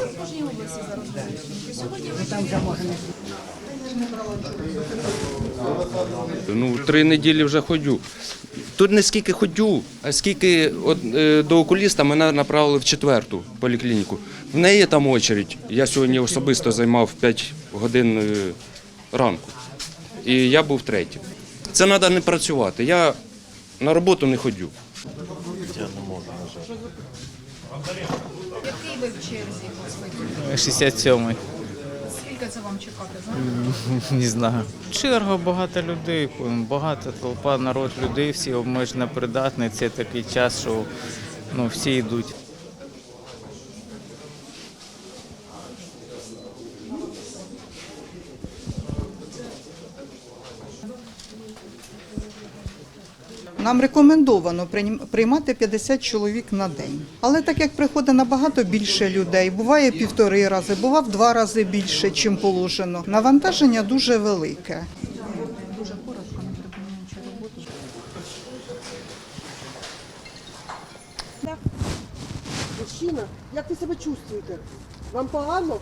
це в кожній області зараз буде. Сьогодні Ну, три неділі вже ходю. Тут не скільки ходю, а скільки от, е, до окуліста мене направили в четверту поліклініку. В неї там очередь. Я сьогодні особисто займав 5 годин е, ранку. І я був третім. Це треба не працювати. Я на роботу не ходю. який ви в черзі господи? 67-й. Скільки це вам чекати? Знаєте? Не знаю. Черга багато людей, багато толпа, народ людей, всі обмежено придатні. Це такий час, що ну, всі йдуть. Нам рекомендовано приймати 50 чоловік на день. Але так як приходить набагато більше людей, буває півтори рази, буває в два рази більше, чим положено. Навантаження дуже велике. Мужчина, як ви себе чувствуєте? Вам погано?